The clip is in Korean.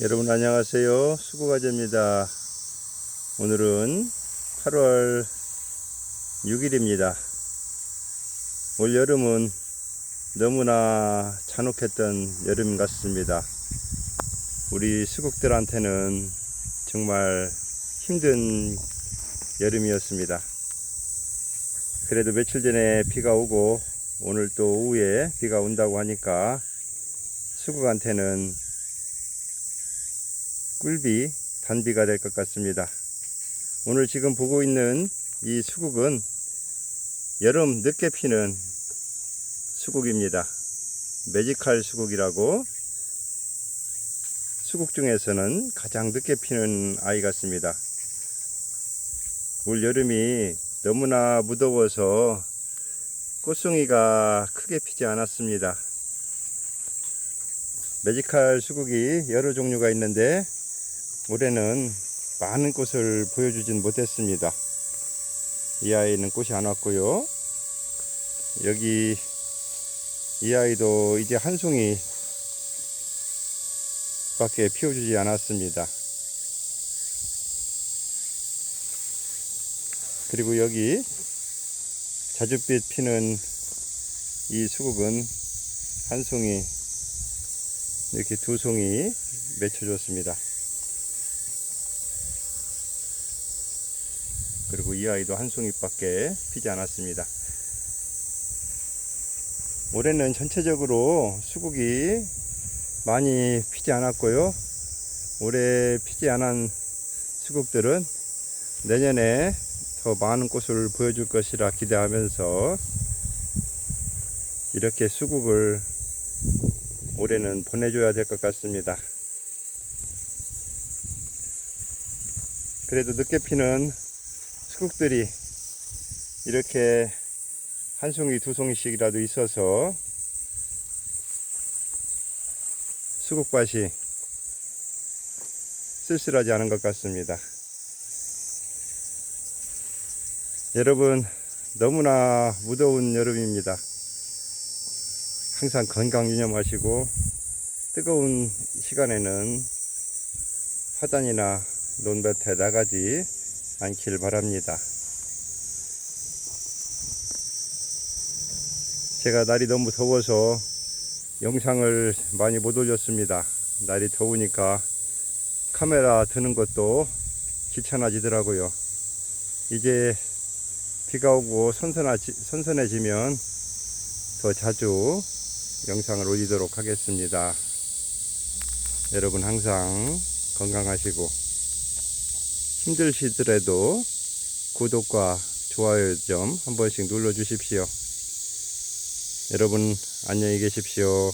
여러분 안녕하세요. 수고가제입니다. 오늘은 8월 6일입니다. 올 여름은 너무나 잔혹했던 여름 같습니다. 우리 수국들한테는 정말 힘든 여름이었습니다. 그래도 며칠 전에 비가 오고 오늘 또 오후에 비가 온다고 하니까 수국한테는 꿀비, 단비가 될 것 같습니다. 오늘 지금 보고 있는 이 수국은 여름 늦게 피는 수국입니다. 매지칼 수국이라고 수국 중에서는 가장 늦게 피는 아이 같습니다. 올 여름이 너무나 무더워서 꽃송이가 크게 피지 않았습니다. 매지칼 수국이 여러 종류가 있는데 올해는 많은 꽃을 보여주진 못했습니다. 이 아이는 꽃이 안 왔고요. 여기 이 아이도 이제 한 송이 밖에 피워주지 않았습니다. 그리고 여기 자줏빛 피는 이 수국은 한 송이 이렇게 두 송이 맺혀줬습니다. 그리고 이 아이도 한 송이밖에 피지 않았습니다. 올해는 전체적으로 수국이 많이 피지 않았고요. 올해 피지 않은 수국들은 내년에 더 많은 꽃을 보여줄 것이라 기대하면서 이렇게 수국을 올해는 보내줘야 될 것 같습니다. 그래도 늦게 피는 수국들이 이렇게 한 송이 두 송이씩이라도 있어서 수국밭이 쓸쓸하지 않은 것 같습니다. 여러분 너무나 무더운 여름입니다. 항상 건강 유념하시고 뜨거운 시간에는 화단이나 논밭에 나가지 않길 바랍니다. 제가 날이 너무 더워서 영상을 많이 못 올렸습니다. 날이 더우니까 카메라 드는 것도 귀찮아지더라고요. 이제 비가 오고 선선하지, 선선해지면 더 자주 영상을 올리도록 하겠습니다. 여러분 항상 건강하시고 힘들시더라도 구독과 좋아요 좀 한 번씩 눌러 주십시오. 여러분 안녕히 계십시오.